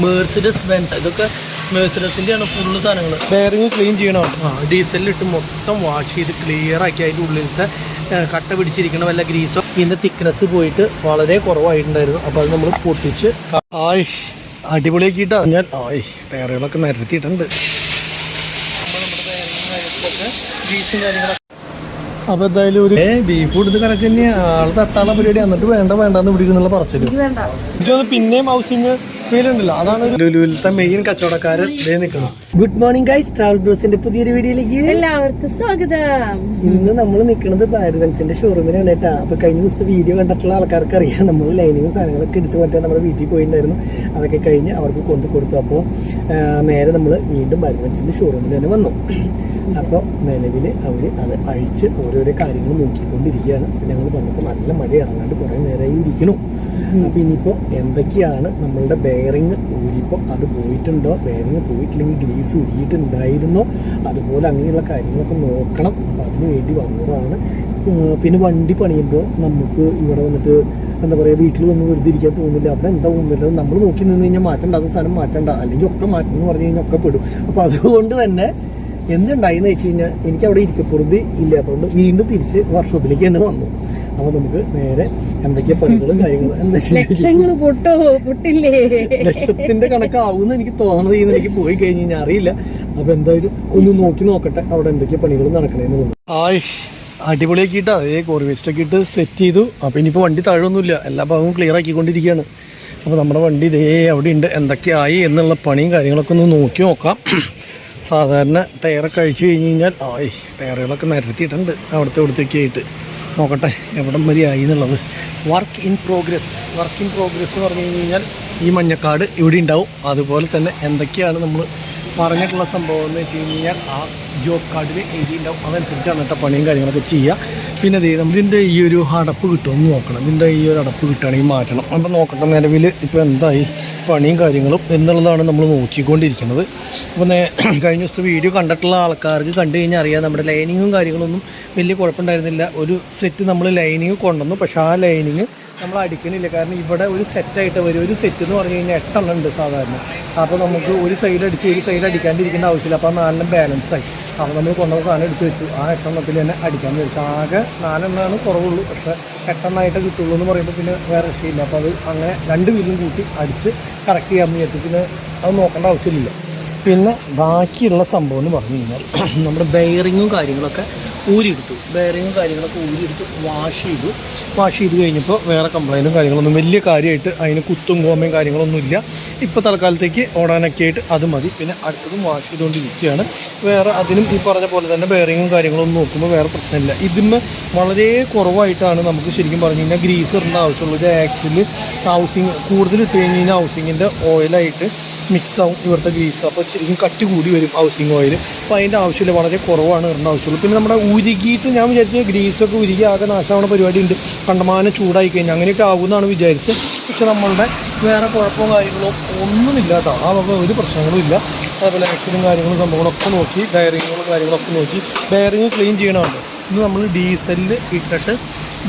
Mercedes Benz ഇതൊക്കെ മേഴ്സിഡസിന്റെ ആണ് full സാധനങ്ങൾ ബെയറിങ് ക്ലീൻ ചെയ്യണം? ആ ഡീസലിലിട്ട് മൊത്തം വാഷ് ചെയ്ത് ക്ലിയർ ആക്കി അതിന്റെ ഉള്ളിലത്തെ കട്ട പിടിച്ചിരിക്കണ വല്ല ഗ്രീസോ ഇതിന്റെ തിക്നെസ് പോയിട്ട് വളരെ കുറവായിട്ടുണ്ടായിരുന്നു. അപ്പോൾ അത് നമ്മൾ പൊട്ടിച്ച് ആയ് അടിപൊളിയാക്കിയിട്ടാ? ഞാൻ ആയ് ടയറുകളൊക്കെ നിരത്തിയിട്ടുണ്ട്. ഗ്രീസും കാര്യങ്ങളൊക്കെ അപ്പൊ എന്തായാലും ഒരു ബീഫ് കൊടുത്ത് കണക്ക് തന്നെ ആൾ തട്ടാനുള്ള പരിപാടി. എന്നിട്ട് വേണ്ട വേണ്ടെന്ന് പിടിക്കുന്നുള്ള പറച്ചിൽ. എനിക്കൊന്ന് പിന്നെയും ഹൗസിങ് ഫീലുണ്ടല്ലോ അതാണ് ലുലുവിലത്തെ മെയിൻ കച്ചവടക്കാരൻ ഇതേ നിൽക്കണം ഗുഡ് മോർണിംഗ് ഗൈസ് ട്രാവൽ ബ്രോസിന്റെ പുതിയൊരു വീഡിയോയിലേക്ക് എല്ലാവർക്കും സ്വാഗതം. ഇന്ന് നമ്മൾ നിൽക്കുന്നത് ബാരുവൻസിന്റെ ഷോറൂമിലാണ് കേട്ടോ. അപ്പൊ കഴിഞ്ഞ ദിവസത്തെ വീഡിയോ കണ്ടിട്ടുള്ള ആൾക്കാർക്ക് അറിയാം. നമ്മൾ ലൈനിങ്ങും സാധനങ്ങളൊക്കെ എടുത്തു മറ്റേ നമ്മുടെ വീട്ടിൽ പോയിട്ടുണ്ടായിരുന്നു അതൊക്കെ കഴിഞ്ഞ് അവർക്ക് കൊണ്ടു കൊടുത്തു. അപ്പോൾ നേരെ നമ്മൾ വീണ്ടും ബാരുവൻസിന്റെ ഷോറൂമിൽ തന്നെ വന്നു. അപ്പോൾ നിലവിൽ അവർ അത് അഴിച്ച് ഓരോരോ കാര്യങ്ങൾ നോക്കിക്കൊണ്ടിരിക്കുകയാണ്. അപ്പം ഞങ്ങൾ വന്നപ്പോൾ നല്ല മഴ ഇറങ്ങാണ്ട് കുറേ നേരമായി ഇരിക്കണു അപ്പം ഇനിയിപ്പോൾ എന്തൊക്കെയാണ് നമ്മളുടെ ബെയറിങ് ഊരിപ്പോൾ അത് പോയിട്ടുണ്ടോ? ബെയറിങ് പോയിട്ടില്ലെങ്കിൽ ഗ്രീസ് ഉരിയിട്ടുണ്ടായിരുന്നോ അതുപോലെ അങ്ങനെയുള്ള കാര്യങ്ങളൊക്കെ നോക്കണം. അപ്പോൾ അതിന് വേണ്ടി വന്നതാണ്. പിന്നെ വണ്ടി പണിയുമ്പോൾ നമുക്ക് ഇവിടെ വന്നിട്ട് എന്താ പറയുക വീട്ടിൽ വന്ന് വെറുതെ ഇരിക്കാൻ തോന്നില്ല. അവിടെ എന്താ തോന്നില്ല നമ്മൾ നോക്കി നിന്ന് കഴിഞ്ഞാൽ മാറ്റേണ്ട. അത് സാധനം മാറ്റേണ്ട. അല്ലെങ്കിൽ ഒക്കെ മാറ്റം എന്ന് പറഞ്ഞു കഴിഞ്ഞാൽ ഒക്കെ പെടും. അപ്പോൾ അതുകൊണ്ട് തന്നെ എന്തുണ്ടായിന്ന് വെച്ച് കഴിഞ്ഞാൽ എനിക്ക് അവിടെ ഇരിക്കപ്പുറത്ത് ഇല്ലാത്തതുകൊണ്ട് വീണ്ടും തിരിച്ച് വർക്ക്ഷോപ്പിലേക്ക് തന്നെ വന്നു. അപ്പോൾ നമുക്ക് നേരെ എന്തൊക്കെയാ പണികളും കാര്യങ്ങളും ലക്ഷത്തിന്റെ കണക്കാവുമെന്ന് എനിക്ക് തോന്നുന്നത് ചെയ്യുന്ന എനിക്ക് പോയി കഴിഞ്ഞ് കഴിഞ്ഞാൽ അറിയില്ല. അപ്പൊ എന്തായാലും ഒന്ന് നോക്കി നോക്കട്ടെ അവിടെ എന്തൊക്കെ പണികളും നടക്കണേന്നുള്ളത് ആയ് അടിപൊളിയാക്കിയിട്ടാ അതേ കോറി വേസ്റ്റ് ഒക്കെ ഇട്ട് സെറ്റ് ചെയ്തു. അപ്പൊ ഇനിയിപ്പോ വണ്ടി താഴൊന്നുമില്ല എല്ലാ ഭാഗവും ക്ലിയർ ആക്കിക്കൊണ്ടിരിക്കുകയാണ്. അപ്പോൾ നമ്മുടെ വണ്ടി ഇതേ അവിടെ ഉണ്ട് എന്തൊക്കെയായി എന്നുള്ള പണിയും കാര്യങ്ങളൊക്കെ ഒന്ന് നോക്കി നോക്കാം. സാധാരണ ടയറൊക്കെ അഴിച്ചു കഴിഞ്ഞ് കഴിഞ്ഞാൽ ആയി ടയറുകളൊക്കെ നിരത്തിയിട്ടുണ്ട്. അവിടുത്തെ ഇവിടുത്തേക്ക് ആയിട്ട് നോക്കട്ടെ എവിടം വരെ ആയി എന്നുള്ളത്. Work in progress work in progress എന്ന് പറഞ്ഞു കഴിഞ്ഞാൽ ഈ മഞ്ഞക്കാട് ഇവിടെ ഉണ്ടാവും. അതുപോലെ തന്നെ എന്തൊക്കെയാണ് നമ്മൾ പറഞ്ഞിട്ടുള്ള സംഭവം എന്ന് വെച്ച് കഴിഞ്ഞാൽ ആ ജോബ് കാർഡിൽ എഴുതിയിട്ടുണ്ടാവും അതനുസരിച്ചാണ് കേട്ടോ പണിയും കാര്യങ്ങളൊക്കെ ചെയ്യുക. പിന്നെ നമ്മൾ ഇതിന്റെ ഈ ഒരു അടപ്പ് കിട്ടുമെന്ന് നോക്കണം. ഇതിന്റെ ഈ ഒരു അടപ്പ് കിട്ടുകയാണെങ്കിൽ മാറ്റണം. അപ്പം നോക്കട്ടെ നിലവിൽ ഇപ്പോൾ എന്തായി? പണിയും കാര്യങ്ങളും എന്നുള്ളതാണ് നമ്മൾ നോക്കിക്കൊണ്ടിരിക്കുന്നത്. അപ്പോൾ കഴിഞ്ഞ ദിവസത്തെ വീഡിയോ കണ്ടിട്ടുള്ള ആൾക്കാർക്ക് കണ്ടു കഴിഞ്ഞാൽ അറിയാം നമ്മുടെ ലൈനിങ്ങും കാര്യങ്ങളൊന്നും വലിയ കുഴപ്പമുണ്ടായിരുന്നില്ല. ഒരു സെറ്റ് നമ്മൾ ലൈനിങ് കൊണ്ടുവന്നു. പക്ഷേ ആ ലൈനിങ് നമ്മൾ അടിക്കണില്ല കാരണം ഇവിടെ ഒരു സെറ്റായിട്ട് വരും. ഒരു സെറ്റ് എന്ന് പറഞ്ഞു കഴിഞ്ഞാൽ എട്ടെണ്ണം ഉണ്ട് സാധാരണ. അപ്പോൾ നമുക്ക് ഒരു സൈഡ് അടിച്ച് ഒരു സൈഡ് അടിക്കാണ്ടിരിക്കേണ്ട ആവശ്യമില്ല. അപ്പോൾ നാലെണ്ണം ബാലൻസ് ആയി. അപ്പോൾ നമ്മൾ കൊണ്ടുവന്ന സാധനം എടുത്തു വെച്ചു. ആ എട്ടെണ്ണത്തിൽ തന്നെ അടിക്കാൻ വെച്ചു ആകെ നാലെണ്ണമാണ് കുറവുള്ളൂ. പക്ഷേ എട്ടെണ്ണമായിട്ട് കിട്ടുള്ളൂ എന്ന് പറയുമ്പോൾ പിന്നെ വേറെ രക്ഷയില്ല അപ്പോൾ അത് അങ്ങനെ രണ്ട് വീലും കൂട്ടി അടിച്ച് കറക്റ്റ് ചെയ്യാൻ വിചാരിച്ചു പിന്നെ അത് നോക്കേണ്ട ആവശ്യമില്ല പിന്നെ ബാക്കിയുള്ള സംഭവം എന്ന് പറഞ്ഞു കഴിഞ്ഞാൽ നമ്മുടെ ബെയറിങ്ങും കാര്യങ്ങളൊക്കെ ഊരിയെടുത്തു. ബെയറിങ്ങും കാര്യങ്ങളൊക്കെ ഊരിയെടുത്ത് വാഷ് ചെയ്തു. വാഷ് ചെയ്ത് കഴിഞ്ഞപ്പോൾ വേറെ കംപ്ലൈന്റും കാര്യങ്ങളൊന്നും വലിയ കാര്യമായിട്ട് അതിന് കുത്തും കോമയും കാര്യങ്ങളൊന്നും ഇല്ല. ഇപ്പോൾ തൽക്കാലത്തേക്ക് ഓടാനൊക്കെ ആയിട്ട് അത് മതി. പിന്നെ അടുത്തതും വാഷ് ചെയ്തുകൊണ്ടിരിക്കുകയാണ്. വേറെ അതിനും ഈ പറഞ്ഞ പോലെ തന്നെ ബെയറിങ്ങും കാര്യങ്ങളൊന്നും നോക്കുമ്പോൾ വേറെ പ്രശ്നമില്ല. ഇതിന് വളരെ കുറവായിട്ടാണ് നമുക്ക് ശരിക്കും പറഞ്ഞു കഴിഞ്ഞാൽ ഗ്രീസ് ഇടേണ്ട ആവശ്യമുള്ളത് ആക്സിൽ ഹൗസിങ് കൂടുതൽ ഇട്ട് കഴിഞ്ഞ് കഴിഞ്ഞാൽ ഹൗസിങ്ങിന്റെ ഓയിലായിട്ട് മിക്സ് ആവും ഇവിടുത്തെ ഗ്രീസ് അപ്പോൾ ശരിക്കും കട്ടി കൂടി വരും ഹൗസിങ് ഓയിൽ അപ്പോൾ അതിന്റെ ആവശ്യമില്ല. വളരെ കുറവാണ് ഇടേണ്ട ആവശ്യമുള്ളൂ. പിന്നെ നമ്മുടെ ഉരുകിയിട്ട് ഞാൻ വിചാരിച്ച ഗ്രീസൊക്കെ ഉരുകി ആകെ നാശമാണ് പരിപാടി ഉണ്ട് കണ്ടമാനം ചൂടായി കഴിഞ്ഞാൽ അങ്ങനെയൊക്കെ ആകുമെന്നാണ് വിചാരിച്ചത്. പക്ഷെ നമ്മളുടെ വേറെ കുഴപ്പമോ കാര്യങ്ങളോ ഒന്നുമില്ല കേട്ടോ. ആ വക ഒരു പ്രശ്നങ്ങളും ഇല്ല. അതേപോലെ ആക്സിഡും കാര്യങ്ങളും സംഭവങ്ങളൊക്കെ നോക്കി ബെയറിങ്ങുകളും കാര്യങ്ങളൊക്കെ നോക്കി ബെയറിങ് ക്ലീൻ ചെയ്യണമുണ്ട് ഇന്ന് നമ്മൾ ഡീസലിൽ ഇട്ടിട്ട്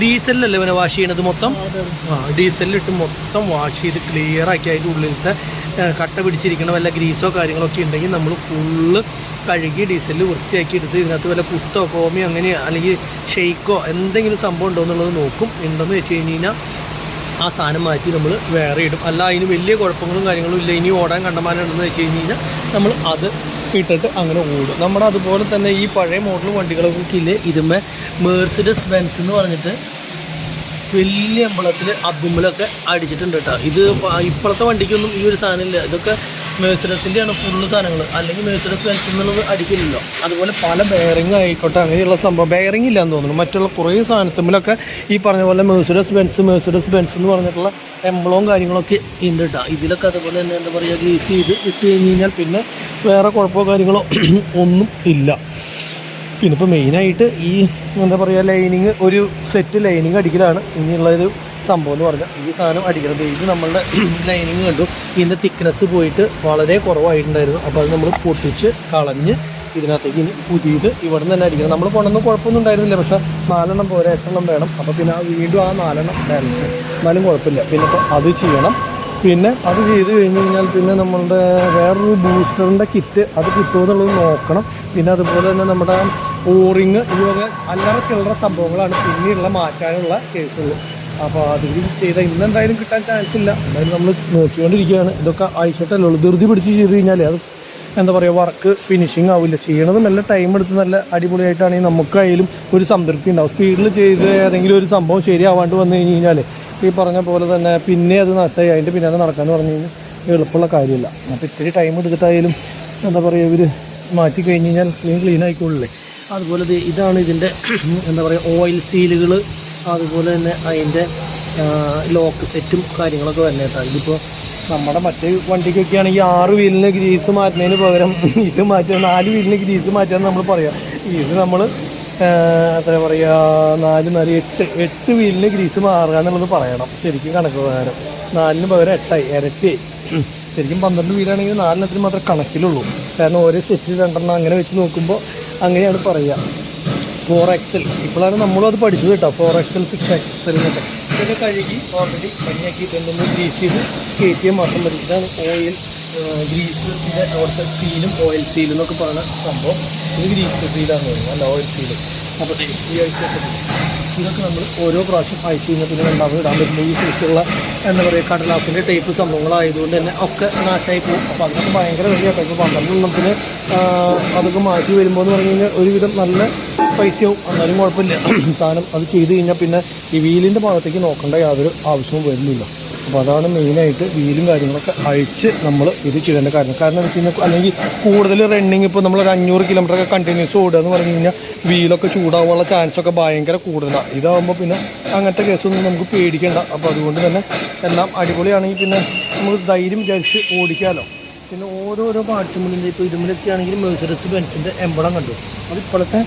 ഡീസലിലല്ലേ പിന്നെ വാഷ് ചെയ്യണത് മൊത്തം? ആ ഡീസലിലിട്ട് മൊത്തം വാഷ് ചെയ്ത് ക്ലിയർ ആക്കി അതിന്റെ ഉള്ളിലത്തെ കട്ട പിടിച്ചിരിക്കണ വല്ല ഗ്രീസോ കാര്യങ്ങളോ ഒക്കെ ഉണ്ടെങ്കിൽ നമ്മൾ ഫുള്ള് കഴുകി ഡീസലിൽ വൃത്തിയാക്കി എടുത്ത് ഇതിനകത്ത് വല്ല കുത്തോ കോമിയോ അങ്ങനെ അല്ലെങ്കിൽ ഷെയ്ക്കോ എന്തെങ്കിലും സംഭവം ഉണ്ടോ എന്നുള്ളത് നോക്കും. ഉണ്ടെന്ന് വെച്ച് കഴിഞ്ഞ് കഴിഞ്ഞാൽ ആ സാധനം മാറ്റി നമ്മൾ വേറെ ഇടും. അല്ല അതിന് വലിയ കുഴപ്പങ്ങളും കാര്യങ്ങളും ഇല്ല. ഇനി ഓടാൻ കണ്ടമാനുണ്ടെന്ന് വെച്ച് കഴിഞ്ഞ് കഴിഞ്ഞാൽ നമ്മൾ അത് ഇട്ടിട്ട് അങ്ങനെ ഓടും. നമ്മുടെ അതുപോലെ തന്നെ ഈ പഴയ മോഡൽ വണ്ടികളൊക്കെ ഇല്ലേ? ഇതുമേ മേഴ്സിഡസ് ബെൻസ് എന്ന് പറഞ്ഞിട്ട് വലിയ അമ്പലത്തിൽ അബ്ബുമ്മലൊക്കെ അടിച്ചിട്ടുണ്ട് കേട്ടോ. ഇത് ഇപ്പോഴത്തെ വണ്ടിക്കൊന്നും ഈ ഒരു സാധനം ഇല്ല ഇതൊക്കെ മേസുരസിന്റെയാണ് ഫുള്ള് സാധനങ്ങൾ അല്ലെങ്കിൽ മേഴ്സിഡസ് ബെൻസ് എന്നുള്ളത് അടിക്കില്ലല്ലോ അതുപോലെ പല ബെയറിംഗ് ആയിക്കോട്ടെ അങ്ങനെയുള്ള സംഭവം. ബെയറിംഗ് ഇല്ലാന്ന് തോന്നുന്നു. മറ്റുള്ള കുറേ സാധനത്തുമ്പോഴൊക്കെ ഈ പറഞ്ഞ പോലെ മേഴ്സിഡസ് ബെൻസ് മേഴ്സിഡസ് ബെൻസ് എന്ന് പറഞ്ഞിട്ടുള്ള എംബ്ലവും കാര്യങ്ങളൊക്കെ ഉണ്ട് കേട്ടോ. ഇതിലൊക്കെ അതുപോലെ തന്നെ എന്താ പറയുക ഗ്രീസ് ചെയ്ത് ഇട്ട് കഴിഞ്ഞ് കഴിഞ്ഞാൽ പിന്നെ വേറെ കുഴപ്പമോ കാര്യങ്ങളോ ഒന്നും ഇല്ല. പിന്നെ ഇപ്പോൾ മെയിനായിട്ട് ഈ എന്താ പറയുക ലൈനിങ് ഒരു സെറ്റ് ലൈനിങ് അടിക്കലാണ്. ഇനിയുള്ളൊരു സംഭവം എന്ന് പറഞ്ഞാൽ ഈ സാധനം അടിക്കണം. ഇത് നമ്മളുടെ ലൈനിങ് കണ്ടു. ഇതിന്റെ തിക്നെസ് പോയിട്ട് വളരെ കുറവായിട്ടുണ്ടായിരുന്നു. അപ്പോൾ അത് നമ്മൾ പൊട്ടിച്ച് കളഞ്ഞ് ഇതിനകത്തേക്ക് ഇനി പുതിയത് ഇവിടെ നിന്ന് തന്നെ അടിക്കണം. നമ്മൾ കൊണ്ടൊന്നും കുഴപ്പമൊന്നും ഉണ്ടായിരുന്നില്ല. പക്ഷേ നാലെണ്ണം പോരാ എട്ടെണ്ണം വേണം. അപ്പോൾ പിന്നെ വീണ്ടും ആ നാലെണ്ണം ബാലൻസ് എന്നാലും കുഴപ്പമില്ല. പിന്നെ അത് ചെയ്യണം. പിന്നെ അത് ചെയ്ത് കഴിഞ്ഞ് കഴിഞ്ഞാൽ പിന്നെ നമ്മളുടെ വേറൊരു ബൂസ്റ്ററിന്റെ കിറ്റ് അത് കിട്ടുമോ എന്നുള്ളത് നോക്കണം. പിന്നെ അതുപോലെ തന്നെ നമ്മുടെ ഓറിങ് ഇതുപോലെ അല്ലറ ചില്ലറ സംഭവങ്ങളാണ് പിന്നെയുള്ള മാറ്റാനുള്ള കേസുകൾ. അപ്പോൾ അത് ചെയ്ത ഇന്ന് എന്തായാലും കിട്ടാൻ ചാൻസ് ഇല്ല. എന്തായാലും നമ്മൾ നോക്കിക്കൊണ്ടിരിക്കുകയാണ്. ഇതൊക്കെ ആഴ്ചട്ടല്ലേ ഉള്ളൂ ധൃതി പിടിച്ച് ചെയ്ത് കഴിഞ്ഞാൽ അത് എന്താ പറയുക വർക്ക് ഫിനിഷിങ് ആവില്ല. ചെയ്യണത് നല്ല ടൈം എടുത്ത് നല്ല അടിപൊളിയായിട്ടാണെങ്കിൽ നമുക്കായാലും ഒരു സംതൃപ്തി ഉണ്ടാവും. സ്പീഡിൽ ചെയ്ത് ഏതെങ്കിലും ഒരു സംഭവം ശരിയാവാണ്ട് വന്നു കഴിഞ്ഞ് കഴിഞ്ഞാൽ ഈ പറഞ്ഞ പോലെ തന്നെ പിന്നെ അത് നഷ്ടമായി അതിന്റെ പിന്നാലെ നടക്കാന്ന് പറഞ്ഞു കഴിഞ്ഞാൽ എളുപ്പമുള്ള കാര്യമില്ല. അപ്പോൾ ഇത്തിരി ടൈം എടുത്തിട്ടായാലും എന്താ പറയുക ഇവർ മാറ്റി കഴിഞ്ഞ് കഴിഞ്ഞാൽ ക്ലീൻ ക്ലീൻ ആയിക്കോളില്ലേ അതുപോലെ ഇതാണ് ഇതിന്റെ എന്താ പറയുക ഓയിൽ സീലുകൾ അതുപോലെ തന്നെ അതിന്റെ ലോക്ക് സെറ്റും കാര്യങ്ങളൊക്കെ കേട്ടോ ഇതിപ്പോൾ നമ്മുടെ മറ്റേ വണ്ടിക്കൊക്കെ ആണെങ്കിൽ ആറ് വീലിന് ഗ്രീസ് മാറ്റുന്നതിന് പകരം ഇത് മാറ്റുക നാല് വീലിന് ഗ്രീസ് മാറ്റാന്ന് നമ്മൾ പറയാം. ഇത് നമ്മൾ എത്ര പറയുക നാല് നാല് എട്ട് എട്ട് വീലിന് ഗ്രീസ് മാറുക എന്നുള്ളത് പറയണം. ശരിക്കും കണക്ക് പ്രകാരം. നാലിന് പകരം എട്ടായി ഇരട്ടിയായി. ശരിക്കും പന്ത്രണ്ട് വീലാണെങ്കിൽ നാലിനത്തിന് മാത്രമേ കണക്കിലുള്ളൂ. കാരണം ഓരോ സെറ്റ് രണ്ടെണ്ണം അങ്ങനെ വെച്ച് നോക്കുമ്പോൾ അങ്ങനെയാണ് പറയുക ഫോർ എക്സൽ ഇപ്പോഴാണ് നമ്മളും അത് പഠിച്ചത് കേട്ടോ. ഫോർ എക്സൽ സിക്സ് എക്സൽ എന്നൊക്കെ. ഇതൊക്കെ കഴുകി ഓൾറെഡി പണിയാക്കിയിട്ടുണ്ട് ഗ്രീസ് ചെയ്ത് കയറ്റിയ മാത്രം മതി. ഇതാണ് ഓയിൽ ഗ്രീസിന്റെ അവിടുത്തെ സീലും ഓയിൽ സീലും എന്നൊക്കെ പറയുന്ന സംഭവം. ഇത് ഗ്രീസ് സീലാണ് പറയുന്നത് അല്ല ഓയിൽ സീലും അപ്പോൾ ഈ ആഴ്ച ഇതൊക്കെ നമ്മൾ ഓരോ പ്രാവശ്യം അയച്ചു കഴിഞ്ഞാൽ പിന്നെ രണ്ടാമത് ഇടാൻ പറ്റുമ്പോൾ ഈ സൈസുള്ള എന്താ പറയുക കടലാസിന്റെ ടൈപ്പ് സംഭവങ്ങളായതുകൊണ്ട് തന്നെ ഒക്കെ നാച്ചായി പോകും. അപ്പോൾ അതിനൊക്കെ ഭയങ്കര വലിയ ഇപ്പോൾ പന്ത്രണ്ട് എണ്ണത്തിന് അതൊക്കെ മാറ്റി വരുമ്പോൾ എന്ന് പറഞ്ഞു കഴിഞ്ഞാൽ ഒരുവിധം നല്ല പൈസയാവും. എന്നാലും കുഴപ്പമില്ല. സാധനം അത് ചെയ്ത് കഴിഞ്ഞാൽ പിന്നെ ഈ വീലിന്റെ ഭാഗത്തേക്ക് നോക്കേണ്ട യാതൊരു ആവശ്യവും വരുന്നില്ല. അപ്പോൾ അതാണ് മെയിനായിട്ട് വീലും കാര്യങ്ങളൊക്കെ അഴിച്ച് നമ്മൾ ഇത് ചെയ്യേണ്ട കാര്യം കാരണം എന്ന് വെച്ച് കഴിഞ്ഞാൽ അല്ലെങ്കിൽ കൂടുതൽ റണ്ണിങ് ഇപ്പോൾ നമ്മളൊരു അഞ്ഞൂറ് കിലോമീറ്റർ ഒക്കെ കണ്ടിന്യൂസ് ഓടുക എന്ന് പറഞ്ഞു കഴിഞ്ഞാൽ വീലൊക്കെ ചൂടാവാനുള്ള ചാൻസ് ഒക്കെ ഭയങ്കര കൂടുതലാണ് ഇതാകുമ്പോൾ പിന്നെ അങ്ങനത്തെ കേസൊന്നും നമുക്ക് പേടിക്കേണ്ട. അപ്പോൾ അതുകൊണ്ട് തന്നെ എല്ലാം അടിപൊളിയാണെങ്കിൽ പിന്നെ നമുക്ക് ധൈര്യം വിചാരിച്ച് ഓടിക്കാമല്ലോ പിന്നെ ഓരോരോ പാർട്സുമ്മിലും ഇപ്പോൾ ഇതുമ്മിലൊക്കെ ആണെങ്കിൽ ബെൻസിന്റെ എമ്പളം കണ്ടു. അത് ഇപ്പോഴത്തെ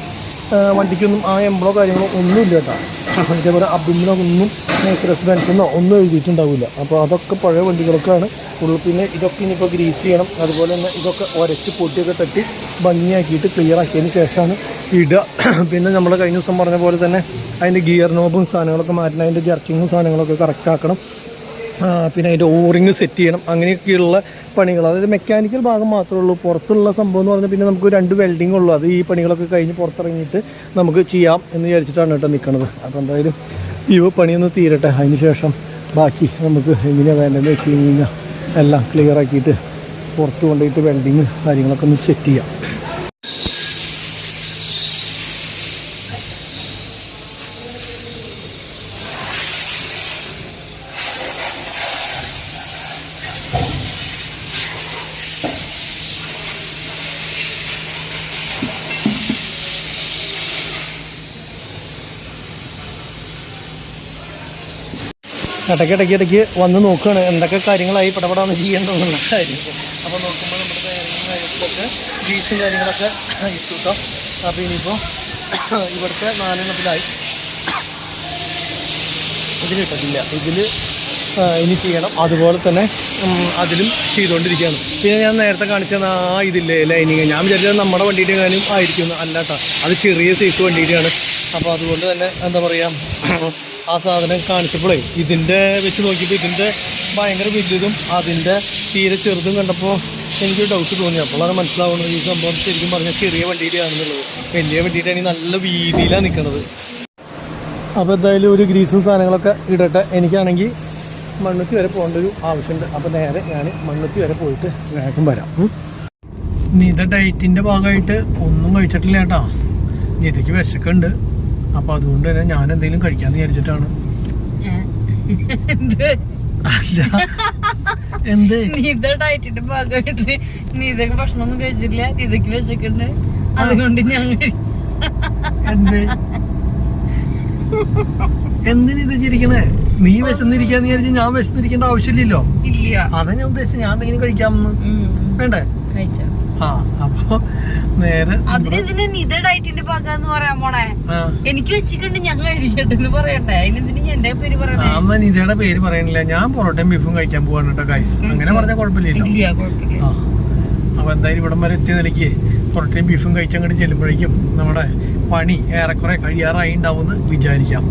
വണ്ടിക്കൊന്നും ആ എംബ്ലോ കാര്യങ്ങളോ ഒന്നുമില്ല കേട്ടോ. ഇതേപോലെ അബ്ദുമിനോ ഒന്നും ബെൻസെന്നോ ഒന്നും എഴുതിയിട്ടുണ്ടാവില്ല. അപ്പോൾ അതൊക്കെ പഴയ വണ്ടികളൊക്കെയാണ് ഉള്ളു പിന്നെ ഇതൊക്കെ ഇനിയിപ്പോൾ ഗ്രീസ് ചെയ്യണം. അതുപോലെ തന്നെ ഇതൊക്കെ ഒരച്ച് പൊട്ടിയൊക്കെ തട്ടി ഭംഗിയാക്കിയിട്ട് ക്ലിയർ ആക്കിയതിന് ശേഷമാണ് ഇടുക പിന്നെ നമ്മൾ കഴിഞ്ഞ ദിവസം പറഞ്ഞ പോലെ തന്നെ അതിന്റെ ഗിയർ നോബും സാധനങ്ങളൊക്കെ മാറ്റണം അതിന്റെ ജർക്കിങ്ങും സാധനങ്ങളൊക്കെ കറക്റ്റ് ആക്കണം. പിന്നെ അതിന്റെ ഓറിങ് സെറ്റ് ചെയ്യണം. അങ്ങനെയൊക്കെയുള്ള പണികൾ. അതായത് മെക്കാനിക്കൽ ഭാഗം മാത്രമേ ഉള്ളൂ. പുറത്തുള്ള സംഭവം എന്ന് പറഞ്ഞാൽ പിന്നെ നമുക്ക് രണ്ട് വെൽഡിംഗ് ഉള്ളൂ. അത് ഈ പണികളൊക്കെ കഴിഞ്ഞ് പുറത്തിറങ്ങിയിട്ട് നമുക്ക് ചെയ്യാം എന്ന് വിചാരിച്ചിട്ടാണ് കേട്ടോ നിൽക്കുന്നത് അപ്പോൾ എന്തായാലും ഈ പണിയൊന്ന് തീരട്ടെ. അതിന് ശേഷം ബാക്കി നമുക്ക് എങ്ങനെയാണ് വേണ്ടതെന്ന് വെച്ച് കഴിഞ്ഞ് കഴിഞ്ഞാൽ എല്ലാം ക്ലിയർ ആക്കിയിട്ട് പുറത്ത് കൊണ്ടുപോയിട്ട് വെൽഡിങ് കാര്യങ്ങളൊക്കെ ഒന്ന് സെറ്റ് ചെയ്യാം. ഇടയ്ക്ക് ഇടയ്ക്ക് ഇടയ്ക്ക് വന്ന് നോക്കുകയാണ് എന്തൊക്കെ കാര്യങ്ങളായി പടപടാന്ന് ചെയ്യേണ്ടതെന്നുള്ള കാര്യം. അപ്പോൾ നോക്കുമ്പോൾ നമ്മുടെ കാര്യങ്ങളും കാര്യങ്ങളൊക്കെ ഫീസും കാര്യങ്ങളൊക്കെ ഇട്ടു കേട്ടോ. അപ്പോൾ ഇനിയിപ്പോൾ ഇവിടുത്തെ നാലെണ്ണത്തിലായി. ഇതിലിട്ടില്ല ഇതിൽ ഇനി ചെയ്യണം. അതുപോലെ തന്നെ അതിലും ചെയ്തുകൊണ്ടിരിക്കുകയാണ്. പിന്നെ ഞാൻ നേരത്തെ കാണിച്ച ആ ഇതില്ലേ ലൈനിങ്. ഞാൻ വിചാരിച്ചത് നമ്മുടെ വണ്ടിയുടെ കാര്യം ആയിരിക്കും അല്ലാട്ടോ. അത് ചെറിയ സൈസ് വണ്ടിയുടെയാണ്. അപ്പോൾ അതുകൊണ്ട് തന്നെ എന്താ പറയുക ആ സാധനം കാണിച്ചപ്പോഴേ ഇതിന്റെ വെച്ച് നോക്കിയപ്പോൾ ഇതിന്റെ ഭയങ്കര വലുതും അതിന്റെ തീരെ ചെറുതും കണ്ടപ്പോൾ എനിക്ക് ഡൗട്ട് തോന്നി. അപ്പോഴാണ് മനസ്സിലാവുന്നത് ഈ സംഭവം ശരിക്കും പറഞ്ഞാൽ ചെറിയ വണ്ടിയിലാണെന്നുള്ളത് വലിയ വണ്ടിയിലാണെങ്കിൽ നല്ല വീതിയിലാണ് നിൽക്കുന്നത് അപ്പോൾ എന്തായാലും ഒരു ഗ്രീസും സാധനങ്ങളൊക്കെ ഇടട്ടെ. എനിക്കാണെങ്കിൽ മണ്ണുത്തി വരെ പോകേണ്ട ഒരു ആവശ്യമുണ്ട്. അപ്പോൾ നേരെ ഞാൻ മണ്ണുത്തി വരെ പോയിട്ട് വേഗം വരാം. നിത ഡയറ്റിന്റെ ഭാഗമായിട്ട് ഒന്നും കഴിച്ചിട്ടില്ല കേട്ടോ. നീതയ്ക്ക് വിശക്കുണ്ട്. അപ്പോൾ അതുകൊണ്ട് തന്നെ ഞാൻ എന്തെങ്കിലും കഴിക്കാന്ന് വിചാരിച്ചിട്ടാണ്. എന്ത്? അല്ല. എന്ത്? നീത ഡയറ്റിന്റെ ഭാഗമായിട്ട് നീതൊക്കെ ഭക്ഷണമൊന്നും കഴിച്ചില്ല നീതക്ക് വിശക്കുണ്ട് അതുകൊണ്ട് ഞാൻ എന്ത്? എന്തിനു ഇത് ചിരിക്കണേ? നീ വിശന്നിരിക്കാന്ന് വിചാരിച്ച് ഞാൻ വിശന്നിരിക്കേണ്ട ആവശ്യമില്ലല്ലോ. ഇല്ല. അതാ ഞാൻ ഉദ്ദേശിച്ചത്. ഞാൻ എന്തെങ്കിലും കഴിക്കാമെന്ന്. വേണ്ടേ? കഴിച്ചോ. ആ അപ്പൊ നേരെ ഡയറ്റിന്റെ പറയാൻ പോണേ. എനിക്ക് വെച്ചിട്ടുണ്ട് ഞാൻ അതിനെന്തിനു എന്റെ പേര് പറയണേ. അമ്മ നിതയുടെ പേര് പറയണില്ല. ഞാൻ പൊറോട്ടയും ബീഫും കഴിക്കാൻ പോവാണ് കേട്ടോ ഗൈസ് അങ്ങനെ പറഞ്ഞാൽ കുഴപ്പമില്ലല്ലോ. അപ്പൊ എന്തായാലും ഇവിടം വരെ എത്തിയ നിലയ്ക്ക് പൊറോട്ടയും ബീഫും കഴിച്ചങ്ങോട്ട് ചെല്ലുമ്പോഴേക്കും നമ്മുടെ പണി ഏറെക്കുറെ കഴിയാറായി ഉണ്ടാവും എന്ന് വിചാരിക്കാം.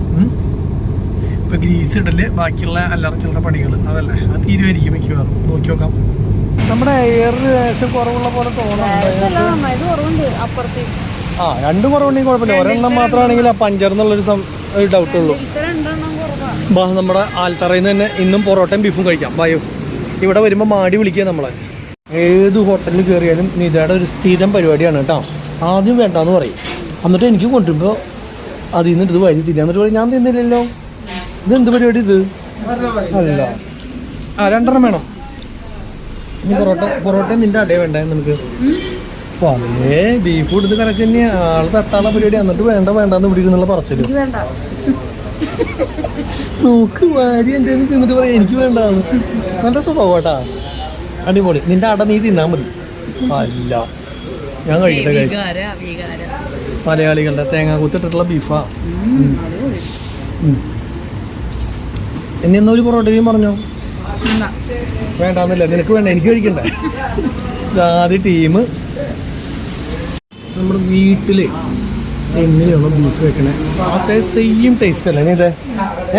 ഇപ്പൊ ഗ്രീസ് ഇടൽ ബാക്കിയുള്ള അല്ലറ ചില്ലറ പണികൾ അതല്ലേ? അത് തീരുമായിരിക്കും മിക്കവാറും. നോക്കി നോക്കാം. നമ്മുടെ എയർ ലേശം കുറവുള്ള പോലെ തോന്നുന്നുണ്ട്. ഇത് കുറവുണ്ട് അപ്പുറത്തേക്ക് ആ രണ്ടും കുറവുണ്ടെങ്കിൽ കുഴപ്പമില്ല. ഒരെണ്ണം മാത്രമാണെങ്കിൽ ആ പഞ്ചർ എന്നുള്ളൊരു സം- ഒരു ഡൗട്ട് ഉള്ളൂ. ബാ നമ്മുടെ ആൽത്തറയിൽ നിന്ന് തന്നെ ഇന്നും പൊറോട്ടയും ബീഫും കഴിക്കാം. ബായോ ഇവിടെ വരുമ്പോൾ മാടി വിളിക്കുക നമ്മളെ. ഏത് ഹോട്ടലിൽ കയറിയാലും നിതയുടെ ഒരു സ്ഥിരം പരിപാടിയാണ് കേട്ടോ. ആദ്യം വേണ്ടാന്ന് പറയും. എന്നിട്ട് എനിക്ക് കൊണ്ടുവരുമ്പോൾ അതിൽ നിന്ന് ഇത് വരി തിരിയാൻ എന്നിട്ട് പറയും ഞാൻ തിന്നില്ലല്ലോ. ഇത് എന്ത് പരിപാടി ഇത്? അല്ല. ആ രണ്ടെണ്ണം വേണം. ഇനി പൊറോട്ട പൊറോട്ട നിന്റെ അടേ വേണ്ടേ നിനക്ക്? പലേ ബീഫ് കൊടുത്ത് കണക്ക് തന്നെ ആൾ തട്ടാനുള്ള പരിപാടി. എന്നിട്ട് വേണ്ട വേണ്ടെന്ന് ഇവിടെ ഇരുന്നുള്ള പറച്ചിലും. നോക്ക് വാരി നിന്ന് തിന്നിട്ട് പറയാം. എനിക്ക് വേണ്ട. നല്ല സ്വഭാവം കേട്ടാ. അടിപൊളി. നിന്റെ അട നീ തിന്നാ മതി. അല്ല. ഞാൻ കഴിക്കട്ടെ മലയാളികളുടെ തേങ്ങ കുത്തിട്ടിട്ടുള്ള ബീഫാ എന്നെ എന്നാ ഒരു പൊറോട്ടയും പറഞ്ഞോ? വേണ്ടാന്നല്ല നിനക്ക് വേണ്ട എനിക്ക് കഴിക്കണ്ടേ. ആദ്യ ടീം നമ്മുടെ വീട്ടിൽ എങ്ങനെയുള്ള ബീഫ് വെക്കണേ? അതേ സെയിം ടേസ്റ്റ് അല്ലേ നീ ഇതേ?